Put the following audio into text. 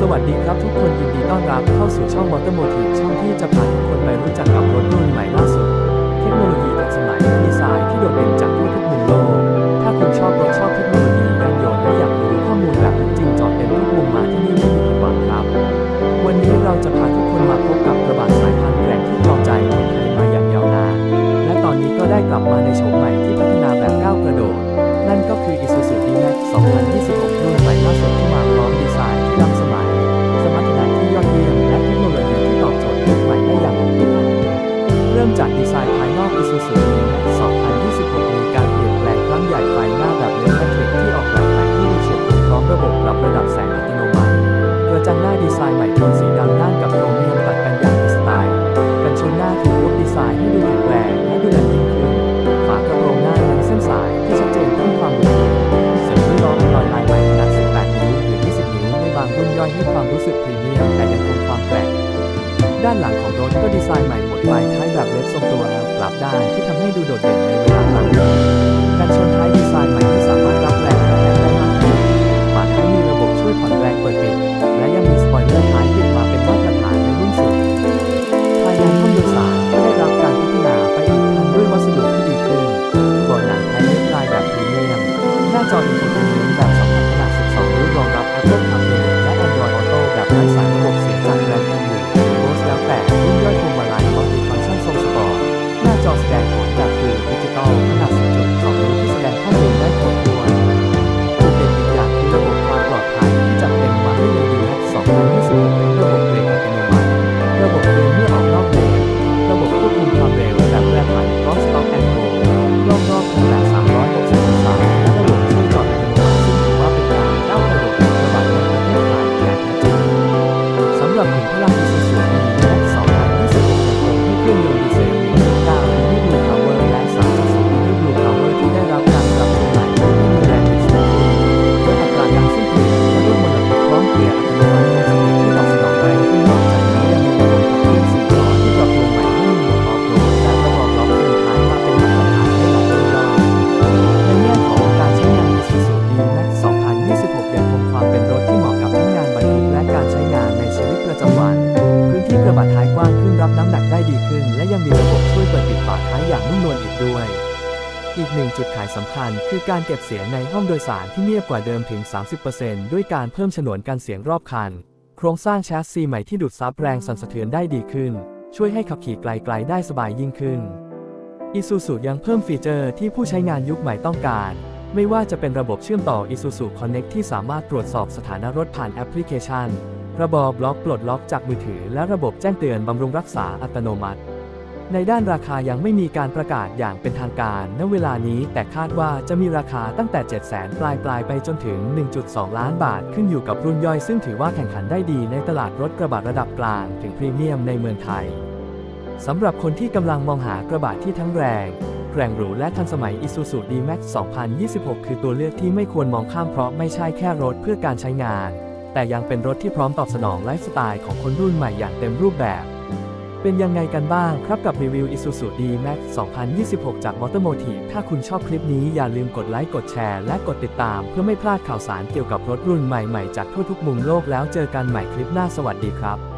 สวัสดีครับทุกคนยินดีต้อนรับเข้าสู่ช่องมอเตอร์โมทีฟช่องที่จะพาทุกคนไปรู้จักกับรถรุ่นใหม่ล่าสุด เทคโนโลยี ทรงตัวกลับได้ที่ทำให้ดูโดดเด่นในเวลากลางคืนการชนท้าย วลอีกด้วย อีกหนึ่งจุดขายสำคัญคือการเก็บเสียงในห้องโดยสารที่เงียบกว่าเดิมถึง 30%ด้วยการเพิ่มฉนวนกันเสียงรอบคัน โครงสร้างแชสซีใหม่ที่ดูดซับแรงสั่นสะเทือนได้ดีขึ้น ช่วยให้ขับขี่ไกลๆได้สบายยิ่งขึ้น Isuzu ยังเพิ่มฟีเจอร์ที่ผู้ใช้งานยุคใหม่ต้องการ ไม่ว่าจะเป็นระบบเชื่อมต่อ Isuzu Connect ที่สามารถตรวจสอบสถานะรถผ่านแอปพลิเคชัน ระบบบล็อกปลดล็อกจากมือถือ และระบบแจ้งเตือนบำรุงรักษาอัตโนมัติ ในด้านราคายังไม่มีการประกาศอย่างเป็นทางการณเวลานี้ แต่คาดว่าจะมีราคาตั้งแต่ 700,000 ปลายปลายๆไปจนถึง 1.2 ล้านบาทขึ้นอยู่กับรุ่นย่อยซึ่งถือว่าแข่งขันได้ดีในตลาดรถกระบะระดับกลางถึงพรีเมียมในเมืองไทยสำหรับคนที่กำลังมองหากระบะที่ทั้งแรงแกร่งหรูและทันสมัย Isuzu D-Max 2026 คือตัวเลือกที่ไม่ควรมองข้ามเพราะไม่ใช่แค่รถเพื่อการใช้งาน แต่ยังเป็นรถที่พร้อมตอบสนองไลฟ์สไตล์ของคนรุ่นใหม่อย่างเต็มรูปแบบ เป็นยังไงกันบ้างครับกับรีวิว Isuzu D-Max 2026 จาก Motormotive ถ้าคุณชอบคลิปนี้อย่าลืมกดไลค์กดแชร์และกดติดตาม เพื่อไม่พลาดข่าวสารเกี่ยวกับรถรุ่นใหม่ๆ จากทั่วทุกมุมโลกแล้วเจอกันใหม่คลิปหน้าสวัสดีครับ